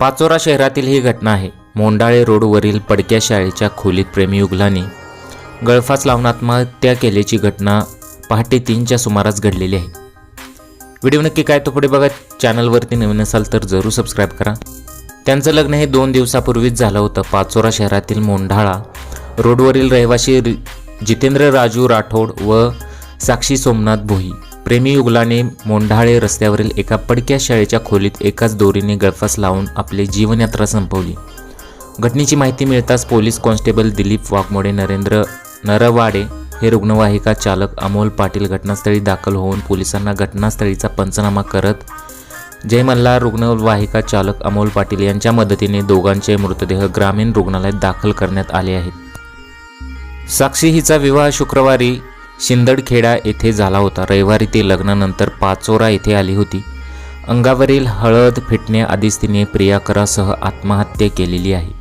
पाचोरा शहरातील ही घटना आहे. मोंडाळे रोडवरील पडक्या शाळेच्या खोलीत प्रेमीयुगलाने गळफास लावून आत्महत्या केल्याची घटना पहाटे तीनच्या सुमारास घडलेली आहे. व्हिडिओ नक्की काय तो पुढे बघा चॅनलवरती नवीन असाल तर जरूर सबस्क्राईब करा. त्यांचं लग्न हे दोन दिवसापूर्वीच झालं होतं. पाचोरा शहरातील मोंढाळा रोडवरील रहिवासी जितेंद्र राजू राठोड व साक्षी सोमनाथ भोई. प्रेमी युगलाने मोंढाळे रस्त्यावरील एका पडक्या शाळेच्या खोलीत एकाच दोरीने गळफास लावून आपली जीवनयात्रा संपवली. घटनेची माहिती मिळताच पोलीस कॉन्स्टेबल दिलीप वाघमोडे नरेंद्र नरवाडे हे रुग्णवाहिका चालक अमोल पाटील घटनास्थळी दाखल होऊन पोलिसांना घटनास्थळीचा पंचनामा करत जयमल्ला रुग्णवाहिका चालक अमोल पाटील यांच्या मदतीने दोघांचे मृतदेह ग्रामीण रुग्णालयात दाखल करण्यात आले आहेत. साक्षी हिचा विवाह शुक्रवारी शिंदडखेडा येथे झाला होता. रविवारी ते लग्नानंतर पाचोरा येथे आली होती. अंगावरील हळद फिटण्याआधीच तिने प्रियाकरासह आत्महत्या केलेली आहे.